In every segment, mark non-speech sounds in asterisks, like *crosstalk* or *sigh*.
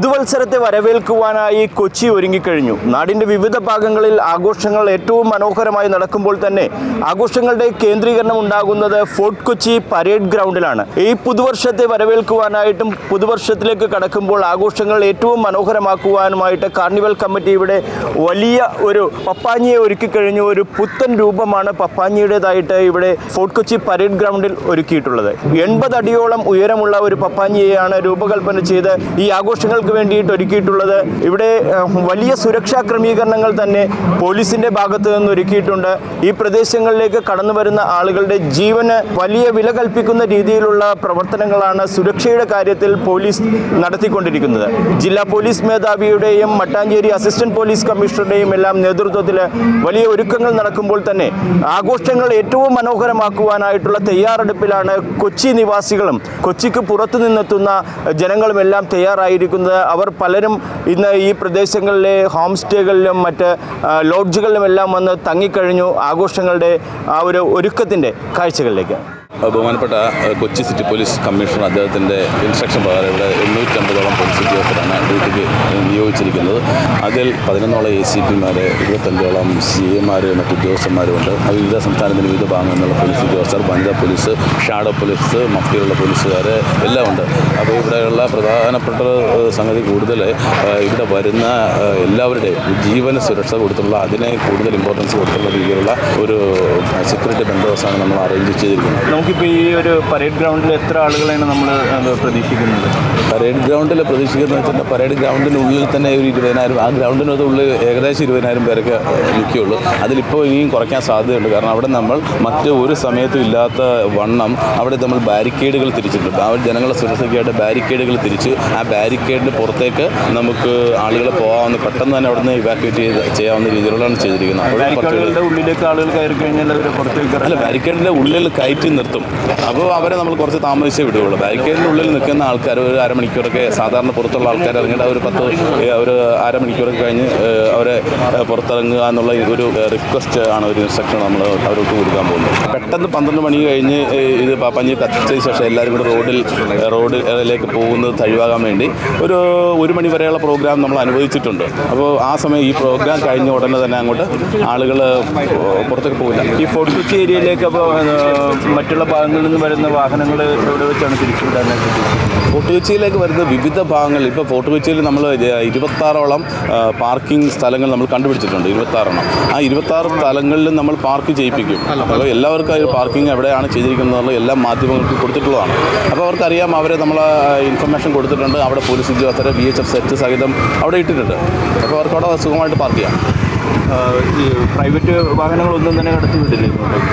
പുതുവത്സരത്തെ വരവേൽക്കുവാനായി കൊച്ചി ഒരുങ്ങിക്കഴിഞ്ഞു. നാടിന്റെ വിവിധ ഭാഗങ്ങളിൽ ആഘോഷങ്ങൾ ഏറ്റവും മനോഹരമായി നടക്കുമ്പോൾ തന്നെ ആഘോഷങ്ങളുടെ കേന്ദ്രീകരണം ഉണ്ടാകുന്നത് ഫോർട്ട് കൊച്ചി പരേഡ് ഗ്രൗണ്ടിലാണ്. ഈ പുതുവർഷത്തെ വരവേൽക്കുവാനായിട്ടും പുതുവർഷത്തിലേക്ക് കടക്കുമ്പോൾ ആഘോഷങ്ങൾ ഏറ്റവും മനോഹരമാക്കുവാനുമായിട്ട് കാർണിവൽ കമ്മിറ്റി ഇവിടെ വലിയ ഒരു പപ്പാഞ്ഞിയെ ഒരുക്കി കഴിഞ്ഞു. ഒരു പുത്തൻ രൂപമാണ് പപ്പാഞ്ഞിയുടേതായിട്ട് ഇവിടെ ഫോർട്ട് കൊച്ചി പരേഡ് ഗ്രൗണ്ടിൽ ഒരുക്കിയിട്ടുള്ളത്. എൺപത് അടിയോളം ഉയരമുള്ള ഒരു പപ്പാഞ്ഞിയെയാണ് രൂപകൽപ്പന ചെയ്ത് ഈ ആഘോഷങ്ങൾക്ക് വേണ്ടിയിട്ട് ഒരുക്കിയിട്ടുള്ളത്. ഇവിടെ വലിയ സുരക്ഷാ ക്രമീകരണങ്ങൾ തന്നെ പോലീസിന്റെ ഭാഗത്ത് നിന്ന് ഒരുക്കിയിട്ടുണ്ട്. ഈ പ്രദേശങ്ങളിലേക്ക് കടന്നു വരുന്ന ആളുകളുടെ ജീവന് വലിയ വില കൽപ്പിക്കുന്ന രീതിയിലുള്ള പ്രവർത്തനങ്ങളാണ് സുരക്ഷയുടെ കാര്യത്തിൽ പോലീസ് നടത്തിക്കൊണ്ടിരിക്കുന്നത്. ജില്ലാ പോലീസ് മേധാവിയുടെയും മട്ടാഞ്ചേരി അസിസ്റ്റന്റ് പോലീസ് കമ്മീഷണറുടെയും എല്ലാം നേതൃത്വത്തിൽ വലിയ ഒരുക്കങ്ങൾ നടക്കുമ്പോൾ തന്നെ ആഘോഷങ്ങൾ ഏറ്റവും മനോഹരമാക്കുവാനായിട്ടുള്ള തയ്യാറെടുപ്പിലാണ് കൊച്ചി നിവാസികളും കൊച്ചിക്ക് പുറത്തു നിന്നെത്തുന്ന ജനങ്ങളുമെല്ലാം തയ്യാറായിരിക്കുന്നത്. അവർ പലരും ഇന്ന് ഈ പ്രദേശങ്ങളിലെ ഹോം സ്റ്റേകളിലും മറ്റ് ലോഡ്ജുകളിലുമെല്ലാം വന്ന് തങ്ങിക്കഴിഞ്ഞു ആഘോഷങ്ങളുടെ ആ ഒരു ഒരുക്കത്തിന്റെ കാഴ്ചകളിലേക്ക്. ബഹുമാനപ്പെട്ട കൊച്ചി സിറ്റി പോലീസ് കമ്മീഷണർ അദ്ദേഹത്തിന്റെ ഇൻസ്ട്രക്ഷൻ പ്രകാരം ഇവിടെ എണ്ണൂറ്റമ്പതോളം പോലീസ് ഉദ്യോഗസ്ഥരാണ് ഡ്യൂട്ടിക്ക് നിയോഗിച്ചിരിക്കുന്നത്. അതിൽ പതിനൊന്നോളം എ സി പിമാർ ഇരുപത്തഞ്ചോളം സി എമാർ മറ്റ് ഉദ്യോഗസ്ഥന്മാരുമുണ്ട്. അത് വിവിധ സംസ്ഥാനത്തിന് വിവിധ ഭാഗങ്ങളിലുള്ള പോലീസ് ഉദ്യോഗസ്ഥർ വനിതാ പോലീസ് ഷാഡോ പോലീസ് മഫ്തിയുള്ള പോലീസുകാർ എല്ലാം ഉണ്ട്. അപ്പോൾ ഇവിടെയുള്ള പ്രധാനപ്പെട്ട സംഗതി കൂടുതൽ ഇവിടെ വരുന്ന എല്ലാവരുടെയും ജീവന സുരക്ഷ കൊടുത്തുള്ള അതിനെ കൂടുതൽ ഇമ്പോർട്ടൻസ് കൊടുത്തുള്ള രീതിയിലുള്ള ഒരു സെക്യൂരിറ്റി ബന്ധോബസ്താണ് നമ്മൾ അറേഞ്ച് ചെയ്തിരിക്കുന്നത്. നമുക്കിപ്പോൾ ഈ ഒരു പരേഡ് ഗ്രൗണ്ടിൽ എത്ര ആളുകളാണ് നമ്മൾ പ്രതീക്ഷിക്കുന്നത്? പരേഡ് ഗ്രൗണ്ടിൽ പ്രതീക്ഷിക്കുന്നത് വെച്ചാൽ പരേഡ് ഗ്രൗണ്ടിനുള്ളിൽ തന്നെ ഒരു ഇരുപതിനായിരം ആ ഗ്രൗണ്ടിനകത്ത് ഉള്ളിൽ ഏകദേശം ഇരുപതിനായിരം പേരൊക്കെ നിൽക്കുകയുള്ളൂ അതിലിപ്പോൾ ഇനിയും കുറയ്ക്കാൻ സാധ്യതയുണ്ട്. കാരണം അവിടെ നമ്മൾ മറ്റ് ഒരു സമയത്തും ഇല്ലാത്ത വണ്ണം അവിടെ നമ്മൾ ബാരിക്കേഡുകൾ തിരിച്ചിട്ടുണ്ട്. ആ ജനങ്ങളുടെ സുരക്ഷയ്ക്കായിട്ട് ബാരിക്കേഡുകൾ തിരിച്ച് ആ ബാരിക്കേഡിന് പുറത്തേക്ക് നമുക്ക് ആളുകൾ പോകാവുന്ന പെട്ടെന്ന് തന്നെ അവിടെ നിന്ന് ഇവാക്യുവേറ്റ് ചെയ്ത് ചെയ്യാവുന്ന രീതിയിലുള്ളതാണ് ചെയ്തിരിക്കുന്നത്. ഉള്ളിലേക്ക് ആളുകൾ കയറി കഴിഞ്ഞാൽ അല്ല ബാരിക്കേഡിന്റെ ഉള്ളിൽ കയറ്റി നിർത്തും. അപ്പോൾ അവരെ നമ്മൾ കുറച്ച് താമസിച്ചേ വിടുകയുള്ളൂ. ബാരിക്കേഡിന്റെ ഉള്ളിൽ നിൽക്കുന്ന ആൾക്കാർ ഒരു അരമണിക്കൂറൊക്കെ സാധാരണ പുറത്തുള്ള ആൾക്കാർ ഇറങ്ങിയിട്ട് ഒരു പത്ത് ഒരു അരമണിക്കൂറൊക്കെ കഴിഞ്ഞ് അവരെ പുറത്തിറങ്ങുക എന്നുള്ള ഒരു റിക്വസ്റ്റ് ആണ് ഒരു ഇൻസ്ട്രക്ഷൻ നമ്മൾ അവർക്ക് കൊടുക്കാൻ പോകുന്നത്. പെട്ടെന്ന് പന്ത്രണ്ട് മണി കഴിഞ്ഞ് ഇത് പഞ്ഞ് കത്തിച്ചതിന് ശേഷം എല്ലാവരും കൂടെ റോഡിൽ റോഡിലേക്ക് പോകുന്നത് തഴിവാകാൻ വേണ്ടി ഒരു ഒരു മണി വരെയുള്ള പ്രോഗ്രാം നമ്മൾ അനുവദിച്ചിട്ടുണ്ട്. അപ്പോൾ ആ സമയം ഈ പ്രോഗ്രാം കഴിഞ്ഞ ഉടനെ തന്നെ അങ്ങോട്ട് ആളുകൾ പുറത്തേക്ക് പോകില്ല. ഈ ഫോർട്ട് കൊച്ചി ഏരിയയിലേക്ക് അപ്പോൾ മറ്റുള്ള ഭാഗങ്ങളിൽ നിന്ന് വരുന്ന വാഹനങ്ങൾ എവിടെ വെച്ചാണ് തിരിച്ചുവിടാനായിട്ട് ഫോർട്ട് കൊച്ചിയിലേക്ക് വരുന്ന വിവിധ ഭാഗങ്ങൾ ഇപ്പോൾ ഫോർട്ട് കൊച്ചിയിൽ നമ്മൾ ഇരുപത്താറോളം പാർക്കിംഗ് സ്ഥലങ്ങൾ നമ്മൾ കണ്ടുപിടിച്ചിട്ടുണ്ട് ഇരുപത്താറെണ്ണം. ആ ഇരുപത്താറ് സ്ഥലങ്ങളിൽ നമ്മൾ പാർക്ക് ചെയ്യിപ്പിക്കും. അപ്പോൾ എല്ലാവർക്കും ഒരു പാർക്കിംഗ് എവിടെയാണ് ചെയ്തിരിക്കുന്നത് എല്ലാ മാധ്യമങ്ങൾക്കും കൊടുത്തിട്ടുള്ളതാണ്. അപ്പോൾ അവർക്കറിയാം അവരെ നമ്മൾ ഇൻഫർമേഷൻ കൊടുത്തിട്ടുണ്ട് അവിടെ പോലീസ് ഉദ്യോഗസ്ഥരെ ബി എച്ച് എഫ് സെറ്റ് സഹിതം അവിടെ ഇട്ടിട്ടുണ്ട്. അപ്പോൾ അവർക്ക് അവിടെ സുഖമായിട്ട് പാർക്ക് ചെയ്യാം. ഈ പ്രൈവറ്റ് വാഹനങ്ങളൊന്നും തന്നെ കടത്തിവിടില്ല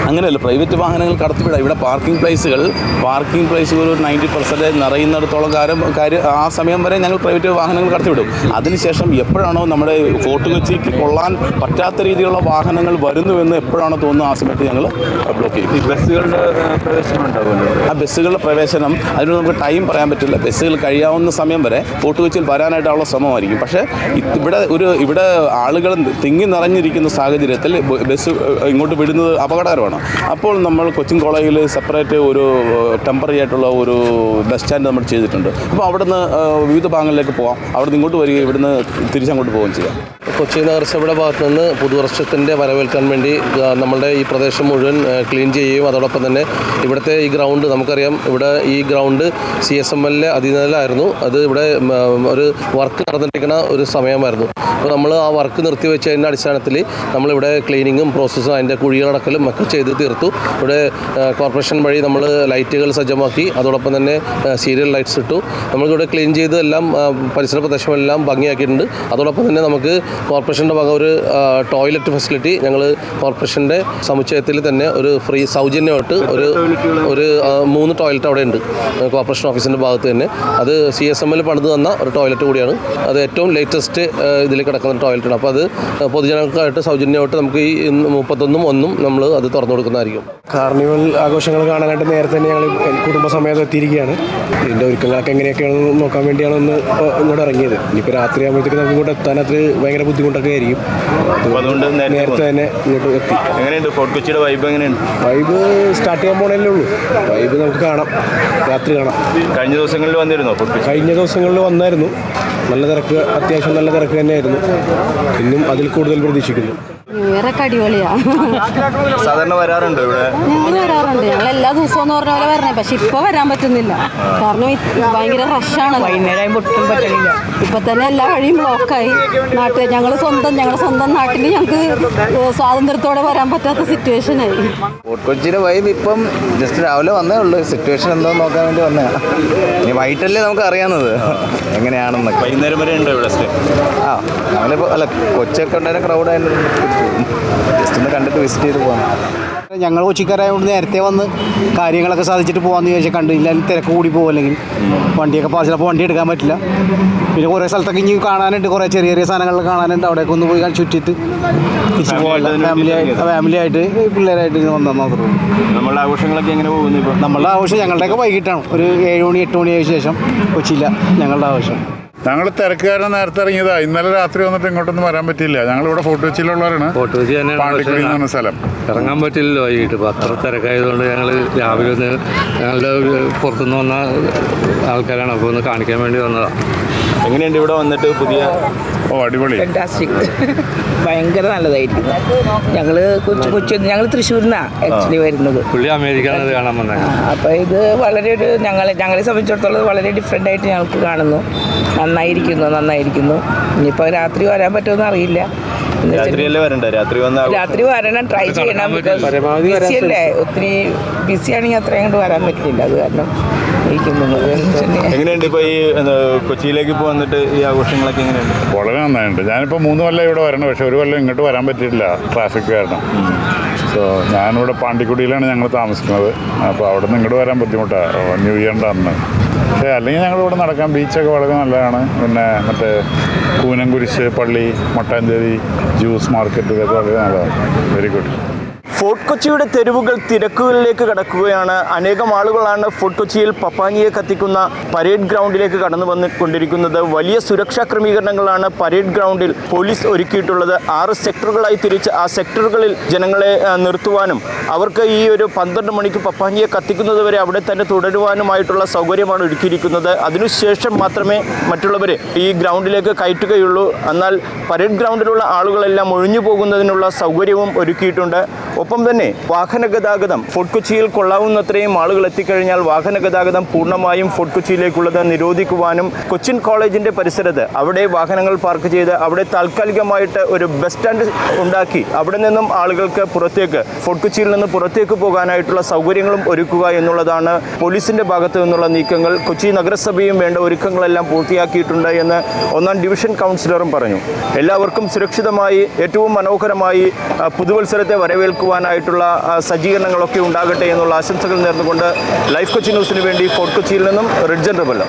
അങ്ങനെയല്ല പ്രൈവറ്റ് വാഹനങ്ങൾ കടത്തിവിടാം. ഇവിടെ പാർക്കിംഗ് പ്ലേസുകൾ പാർക്കിംഗ് പ്ലേസുകൾ ഒരു നയന്റി പെർസെന്റേജ് നിറയുന്നിടത്തോളം കാര്യം കാര്യം ആ സമയം വരെ ഞങ്ങൾ പ്രൈവറ്റ് വാഹനങ്ങൾ കടത്തിവിടും. അതിനുശേഷം എപ്പോഴാണോ നമ്മുടെ ഫോർട്ട് കൊച്ചിക്ക് കൊള്ളാൻ പറ്റാത്ത രീതിയിലുള്ള വാഹനങ്ങൾ വരുന്നുവെന്ന് എപ്പോഴാണോ തോന്നുന്നത് ആ സമയത്ത് ഞങ്ങൾ ബ്ലോക്ക് ചെയ്യും. ഈ ബസ്സുകളുടെ പ്രവേശനം ഉണ്ടാവുമല്ലോ? ആ ബസ്സുകളുടെ പ്രവേശനം അതിന് നമുക്ക് ടൈം പറയാൻ പറ്റില്ല. ബസ്സുകൾ കഴിയാവുന്ന സമയം വരെ ഫോർട്ട് കൊച്ചിയിൽ വരാനായിട്ടുള്ള ശ്രമമായിരിക്കും. പക്ഷേ ഇവിടെ ഒരു ഇവിടെ ആളുകൾ തിങ്ങി നിറഞ്ഞിരിക്കുന്ന സാഹചര്യത്തിൽ ബസ് ഇങ്ങോട്ട് വിടുന്നത് അപകടകരമാണ്. അപ്പോൾ നമ്മൾ കൊച്ചിൻ കോളേജിൽ സെപ്പറേറ്റ് ഒരു ടെമ്പററി ആയിട്ടുള്ള ഒരു ബസ് സ്റ്റാൻഡ് നമ്മൾ ചെയ്തിട്ടുണ്ട്. അപ്പോൾ അവിടുന്ന് വിവിധ ഭാഗങ്ങളിലേക്ക് പോകാം അവിടുന്ന് ഇങ്ങോട്ട് വരികയും ഇവിടുന്ന് തിരിച്ചങ്ങോട്ട് പോവുകയും ചെയ്യാം. കൊച്ചി നഗരസഭയുടെ ഭാഗത്തു നിന്ന് പുതുവർഷത്തിന്റെ വരവേൽക്കാൻ വേണ്ടി നമ്മളുടെ ഈ പ്രദേശം മുഴുവൻ ക്ലീൻ ചെയ്യുകയും അതോടൊപ്പം തന്നെ ഇവിടുത്തെ ഈ ഗ്രൗണ്ട് നമുക്കറിയാം ഇവിടെ ഈ ഗ്രൗണ്ട് സി എസ് എം എല്ലിലെ അധീനതയിലായിരുന്നു. അത് ഇവിടെ ഒരു വർക്ക് നടന്നിരിക്കുന്ന ഒരു സമയമായിരുന്നു. അപ്പോൾ നമ്മൾ ആ വർക്ക് നിർത്തിവെച്ചതിന്റെ അടിസ്ഥാനത്തിൽ നമ്മളിവിടെ ക്ലീനിങ്ങും പ്രോസസ്സും അതിന്റെ കുഴികളടക്കലും ഒക്കെ ചെയ്ത് തീർത്തു. ഇവിടെ കോർപ്പറേഷൻ വഴി നമ്മൾ ലൈറ്റുകൾ സജ്ജമാക്കി അതോടൊപ്പം തന്നെ സീരിയൽ ലൈറ്റ്സ് ഇട്ടു. നമ്മളിവിടെ ക്ലീൻ ചെയ്ത് എല്ലാം പരിസര പ്രദേശമെല്ലാം ഭംഗിയാക്കിയിട്ടുണ്ട്. അതോടൊപ്പം തന്നെ നമുക്ക് കോർപ്പറേഷന്റെ ഭാഗം ഒരു ടോയ്ലറ്റ് ഫെസിലിറ്റി ഞങ്ങൾ കോർപ്പറേഷന്റെ സമുച്ചയത്തിൽ തന്നെ ഒരു ഫ്രീ സൗജന്യമായിട്ട് ഒരു ഒരു മൂന്ന് ടോയ്ലറ്റ് അവിടെ ഉണ്ട് കോർപ്പറേഷൻ ഓഫീസിന്റെ ഭാഗത്ത് തന്നെ. അത് സി എസ് എം എൽ പണിത് തന്ന ഒരു ടോയ്ലറ്റ് കൂടിയാണ്. അത് ഏറ്റവും ലേറ്റസ്റ്റ് ഇതിൽ കിടക്കുന്ന ടോയ്ലറ്റാണ് അപ്പോൾ അത് പൊതുജനങ്ങൾക്കായിട്ട് സൗജന്യമായിട്ട് നമുക്ക് ഈ ഇന്ന് മുപ്പത്തൊന്നും ഒന്നും നമ്മൾ അത് തുറന്നു കൊടുക്കുന്നതായിരിക്കും. കാർണിവൽ ആഘോഷങ്ങൾ കാണാനായിട്ട് നേരത്തെ തന്നെ ഞങ്ങൾ കുടുംബസമേതം എത്തിയിരിക്കുകയാണ്. ഇതിന്റെ ഒരുക്കങ്ങളൊക്കെ എങ്ങനെയൊക്കെയാണെന്ന് നോക്കാൻ വേണ്ടിയാണ് ഒന്ന് ഇങ്ങോട്ട് ഇറങ്ങിയത്. ഇനിയിപ്പോൾ രാത്രി ആകുമ്പോഴത്തേക്ക് നമുക്ക് ഇങ്ങോട്ട് എത്താൻ അത്ര ഭയങ്കര ബുദ്ധിമുട്ട് ബുദ്ധിമുട്ടൊക്കെ ആയിരിക്കും. അപ്പോൾ അതുകൊണ്ട് നേരത്തെ നേരത്തെ തന്നെ ഇങ്ങോട്ട് എത്തി. എങ്ങനെയുണ്ട്? ഫോർട്ട് കൊച്ചിയുടെ വൈബ് എങ്ങനെയുണ്ട്? വൈബ് സ്റ്റാർട്ട് ചെയ്യാൻ പോണല്ലേ ഉള്ളൂ. വൈബ് നമുക്ക് കാണാം. രാത്രി കാണാം. കഴിഞ്ഞ ദിവസങ്ങളിൽ വന്നിരുന്നോ കഴിഞ്ഞ ദിവസങ്ങളിൽ വന്നായിരുന്നു. നല്ല തിരക്ക് അത്യാവശ്യം നല്ല തിരക്ക് തന്നെയായിരുന്നു. ഇന്നും അതിൽ കൂടുതൽ പ്രതീക്ഷിക്കുന്നു. ന്യൂ ഇയർ സാധാരണ വരാറുണ്ട് ഇവിടെ? ഞങ്ങൾ വരാറുണ്ട്. ഞങ്ങൾ എല്ലാ ദിവസവും എന്ന് പറഞ്ഞ പോലെ വരണേ. പക്ഷെ ഇപ്പൊ വരാൻ പറ്റുന്നില്ല. കാരണം ഭയങ്കര റഷാണ് വൈകുന്നേരം ഒട്ടും പറ്റണില്ല. ഇപ്പൊ തന്നെ എല്ലാ വഴിയും ബ്ലോക്കായി നാട്ടിൽ ഞങ്ങൾ സ്വന്തം ഞങ്ങളുടെ സ്വന്തം നാട്ടിൽ ഞങ്ങൾക്ക് സ്വാതന്ത്ര്യത്തോടെ വരാൻ പറ്റാത്ത സിറ്റുവേഷൻ ആയി. കൊച്ചിയിലെ കൊച്ചിയുടെ വൈബ് ഇപ്പം ജസ്റ്റ് രാവിലെ വന്നേ ഉള്ളൂ. സിറ്റുവേഷൻ എന്തോ നോക്കാൻ വേണ്ടി വന്നതാണ് ഇനി വൈകിട്ടല്ലേ നമുക്ക് അറിയാവുന്നത്. എങ്ങനെയാണെന്നൊക്കെ. വൈകുന്നേരം വരെ ഉണ്ടോ ഇവിടെ ആ ഞങ്ങളിപ്പോൾ അല്ല കൊച്ചൊക്കെ ഉണ്ടായിരുന്ന ക്രൗഡായിട്ട് ജസ്റ്റ് ഒന്ന് കണ്ടിട്ട് വിസിറ്റ് ചെയ്ത് പോകാം ഞങ്ങൾ കൊച്ചിക്കാരായതുകൊണ്ട് നേരത്തെ വന്ന് കാര്യങ്ങളൊക്കെ സാധിച്ചിട്ട് പോകാമെന്ന് ചോദിച്ചാൽ കണ്ടു ഇല്ലെങ്കിൽ തിരക്ക് കൂടി പോകും അല്ലെങ്കിൽ വണ്ടിയൊക്കെ പാസ് ചിലപ്പോൾ വണ്ടി എടുക്കാൻ പറ്റില്ല. പിന്നെ കുറേ സ്ഥലത്തൊക്കെ ഇനി കാണാനുണ്ട്. കുറേ ചെറിയ ചെറിയ സാധനങ്ങൾ കാണാനുണ്ട്. അവിടെയൊക്കെ ഒന്ന് പോയി ചുറ്റിയിട്ട് തിരിച്ചു Family ആയിട്ട് പോകാം തന്നെ ഫാമിലി ഫാമിലി ആയിട്ട് പിള്ളേരായിട്ട് ഇങ്ങനെ വന്നാൽ മാത്രമേ ഉള്ളൂ. നമ്മളുടെ ആഘോഷങ്ങളൊക്കെ എങ്ങനെ പോകുന്നു ഇപ്പോൾ നമ്മളുടെ ആവശ്യം ഞങ്ങളുടെയൊക്കെ വൈകിട്ടാണ്. ഒരു ഏഴ് മണി എട്ട് മണിയായ ശേഷം കൊച്ചിയില്ല ഞങ്ങളുടെ ആവശ്യം ഞങ്ങൾ തിരക്കുകാരനെ നേരത്തെ ഇറങ്ങിയതാ. ഇന്നലെ രാത്രി വന്നിട്ട് ഇങ്ങോട്ടൊന്നും വരാൻ പറ്റിയില്ല. ഞങ്ങൾ ഇവിടെ ഫോർട്ട് കൊച്ചിയിലുള്ളവരാണ് ഫോർട്ട് കൊച്ചി തന്നെയാണ് പാണ്ടിക്കുടി എന്ന് പറഞ്ഞ സ്ഥലം. ഇറങ്ങാൻ പറ്റില്ലല്ലോ വൈകിട്ട്. ഇപ്പോൾ അത്ര തിരക്കായതുകൊണ്ട് ഞങ്ങൾ രാവിലെ ഒന്ന് ഞങ്ങളുടെ പുറത്തുനിന്ന് വന്ന ആൾക്കാരാണ്. അപ്പോൾ ഒന്ന് കാണിക്കാൻ വേണ്ടി വന്നതാണ് എങ്ങനെയുണ്ട് ഇവിടെ വന്നിട്ട് പുതിയ ഓ അടിപൊളി. ഫാന്റാസ്റ്റിക് *laughs* ഭയങ്കര നല്ലതായിരിക്കുന്നു ഞങ്ങൾ കൊച്ചു കൊച്ചു ഞങ്ങൾ തൃശ്ശൂരിൽ നിന്നാണ് ആക്ച്വലി വരുന്നത് അപ്പോൾ ഇത് വളരെ ഒരു ഞങ്ങളെ ഞങ്ങളെ സംബന്ധിച്ചിടത്തോളം വളരെ ഡിഫറെന്റ് ആയിട്ട് ഞങ്ങൾക്ക് കാണുന്നു. നന്നായിരിക്കുന്നു നന്നായിരിക്കുന്നു. ഇനിയിപ്പോൾ രാത്രി വരാൻ പറ്റുമെന്ന് അറിയില്ല. രാത്രി വന്ന് രാത്രി വരണം ട്രൈ ചെയ്യണം ബിസി അല്ലേ? ഒത്തിരി ബിസിയാണെങ്കിൽ അത്രയും കൊണ്ട് വരാൻ പറ്റില്ല. അത് കാരണം എങ്ങനെയുണ്ട് ഇപ്പോൾ ഈ കൊച്ചിയിലേക്ക് ഇപ്പോൾ വന്നിട്ട് ഈ ആഘോഷങ്ങളൊക്കെ എങ്ങനെയുണ്ട്? വളരെ നന്നായിട്ടുണ്ട് ഞാനിപ്പോൾ മൂന്ന് കൊല്ലം ഇവിടെ വരണം പക്ഷെ ഒരു കൊല്ലം ഇങ്ങോട്ട് വരാൻ പറ്റിയിട്ടില്ല ട്രാഫിക് കാരണം. സോ ഞാനിവിടെ പാണ്ടിക്കുടിയിലാണ് ഞങ്ങൾ താമസിക്കുന്നത്. അപ്പോൾ അവിടെ നിന്ന് ഇങ്ങോട്ട് വരാൻ ബുദ്ധിമുട്ടാണ് ന്യൂ ഇയറിന്റെ അന്ന്. പക്ഷേ അല്ലെങ്കിൽ ഞങ്ങൾ ഇവിടെ നടക്കാം. ബീച്ചൊക്കെ വളരെ നല്ലതാണ്. പിന്നെ മറ്റേ കൂനംകുരിശ് പള്ളി മട്ടാഞ്ചേരി ജ്യൂസ് മാർക്കറ്റ് ഇതൊക്കെ വളരെ നല്ലതാണ്. വെരി ഗുഡ് ഫോർട്ട് കൊച്ചിയുടെ തെരുവുകൾ തിരക്കുകളിലേക്ക് കടക്കുകയാണ്. അനേകം ആളുകളാണ് ഫോർട്ട് കൊച്ചിയിൽ പപ്പാനിയെ കത്തിക്കുന്ന പരേഡ് ഗ്രൗണ്ടിലേക്ക് കടന്നു വന്നുകൊണ്ടിരിക്കുന്നത്. വലിയ സുരക്ഷാ ക്രമീകരണങ്ങളാണ് പരേഡ് ഗ്രൗണ്ടിൽ പോലീസ് ഒരുക്കിയിട്ടുള്ളത്. ആറ് സെക്ടറുകളായി തിരിച്ച് ആ സെക്ടറുകളിൽ ജനങ്ങളെ നിർത്തുവാനും അവർക്ക് ഈ ഒരു പന്ത്രണ്ട് മണിക്ക് പപ്പാനിയെ കത്തിക്കുന്നത് വരെ അവിടെ തന്നെ തുടരുവാനുമായിട്ടുള്ള സൗകര്യമാണ് ഒരുക്കിയിരിക്കുന്നത്. അതിനുശേഷം മാത്രമേ മറ്റുള്ളവരെ ഈ ഗ്രൗണ്ടിലേക്ക് കയറ്റുകയുള്ളൂ. എന്നാൽ പരേഡ് ഗ്രൗണ്ടിലുള്ള ആളുകളെല്ലാം ഒഴിഞ്ഞു പോകുന്നതിനുള്ള സൗകര്യവും ഒരുക്കിയിട്ടുണ്ട്. ഒപ്പം തന്നെ വാഹന ഗതാഗതം ഫോർട്ട് കൊച്ചിയിൽ കൊള്ളാവുന്നത്രയും ആളുകൾ എത്തിക്കഴിഞ്ഞാൽ വാഹന ഗതാഗതം പൂർണമായും ഫോർട്ട് കൊച്ചിയിലേക്കുള്ളത് നിരോധിക്കുവാനും കൊച്ചിൻ കോളേജിന്റെ പരിസരത്ത് അവിടെ വാഹനങ്ങൾ പാർക്ക് ചെയ്ത് അവിടെ താൽക്കാലികമായിട്ട് ഒരു ബസ് സ്റ്റാൻഡ് ഉണ്ടാക്കി അവിടെ നിന്നും ആളുകൾക്ക് പുറത്തേക്ക് ഫോർട്ട് കൊച്ചിയിൽ നിന്ന് പുറത്തേക്ക് പോകാനായിട്ടുള്ള സൗകര്യങ്ങളും ഒരുക്കുക എന്നുള്ളതാണ് പോലീസിന്റെ ഭാഗത്തു നിന്നുള്ള നീക്കങ്ങൾ. കൊച്ചി നഗരസഭയും വേണ്ട ഒരുക്കങ്ങളെല്ലാം പൂർത്തിയാക്കിയിട്ടുണ്ട് എന്ന് ഒന്നാം ഡിവിഷൻ കൗൺസിലറും പറഞ്ഞു. എല്ലാവർക്കും സുരക്ഷിതമായി ഏറ്റവും മനോഹരമായി പുതുവത്സരത്തെ വരവേൽക്കുവാനായിട്ടുള്ള ആ, സജ്ജീകരണങ്ങളൊക്കെ ഉണ്ടാകട്ടെ എന്നുള്ള ആശംസകൾ നേർന്നുകൊണ്ട് ലൈഫ് കൊച്ചി ന്യൂസിന് വേണ്ടി ഫോർട്ട് കൊച്ചിയിൽ നിന്നും റിഡ്ജൻ റബല്ലോ.